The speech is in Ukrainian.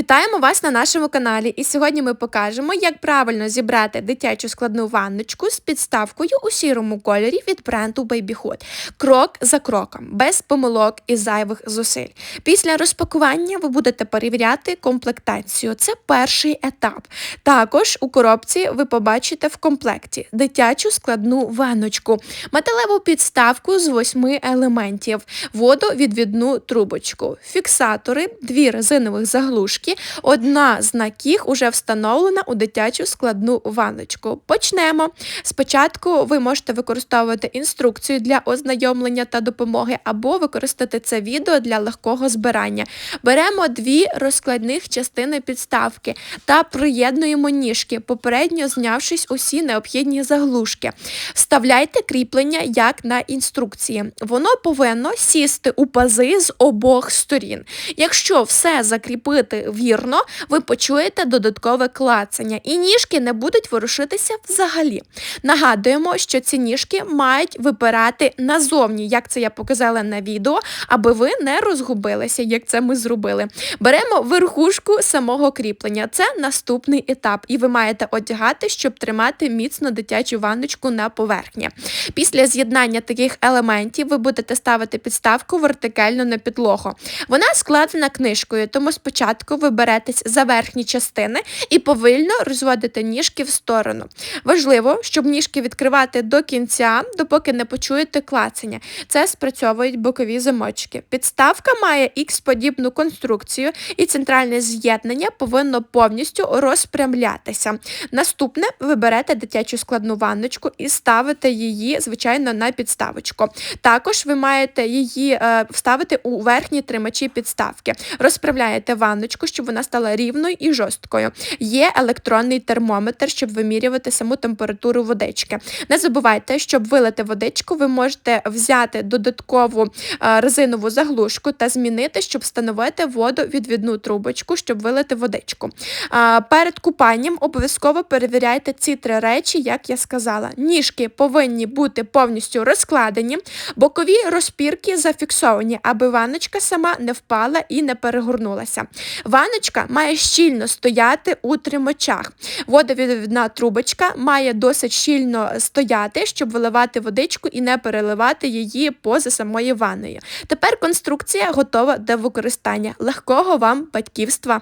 Вітаємо вас на нашому каналі, і сьогодні ми покажемо, як правильно зібрати дитячу складну ванночку з підставкою у сірому кольорі від бренду Babyhood. Крок за кроком, без помилок і зайвих зусиль. Після розпакування ви будете перевіряти комплектацію. Це перший етап. Також у коробці ви побачите в комплекті дитячу складну ванночку, металеву підставку з восьми елементів, водовідвідну трубочку, фіксатори, дві резинових заглушки ванночки. Одна з яких уже встановлена у дитячу складну ванночку. Почнемо. Спочатку ви можете використовувати інструкцію для ознайомлення та допомоги, або використати це відео для легкого збирання. Беремо дві розкладних частини підставки та приєднуємо ніжки, попередньо знявшись усі необхідні заглушки. Вставляйте кріплення як на інструкції. Воно повинно сісти у пази з обох сторін. Якщо все закріпити вірно, ви почуєте додаткове клацання, і ніжки не будуть ворушитися взагалі. Нагадуємо, що ці ніжки мають випирати назовні, як це я показала на відео, аби ви не розгубилися, як це ми зробили. Беремо верхушку самого кріплення. Це наступний етап, і ви маєте одягати, щоб тримати міцно дитячу ванночку на поверхні. Після з'єднання таких елементів ви будете ставити підставку вертикально на підлогу. Вона складена книжкою, тому спочатку ви ви беретесь за верхні частини і повільно розводите ніжки в сторону. Важливо, щоб ніжки відкривати до кінця, допоки не почуєте клацання. Це спрацьовують бокові замочки. Підставка має Х-подібну конструкцію, і центральне з'єднання повинно повністю розпрямлятися. Наступне ви берете дитячу складну ванночку і ставите її, звичайно, на підставочку. Також ви маєте її е, вставити у верхні тримачі підставки. Розправляєте ванночку, щоб вона стала рівною і жорсткою. Є електронний термометр, щоб вимірювати саму температуру водички. Не забувайте, щоб вилити водичку, ви можете взяти додаткову е, резинову заглушку та змінити, щоб встановити водовідвідну трубочку, щоб вилити водичку. Перед купанням обов'язково перевіряйте ці три речі, як я сказала. Ніжки повинні бути повністю розкладені, бокові розпірки зафіксовані, аби ванночка сама не впала і не перегорнулася. Ваночка має щільно стояти у тримачах. Водовідвідна трубочка має досить щільно стояти, щоб виливати водичку і не переливати її поза самою ванною. Тепер конструкція готова до використання. Легкого вам батьківства!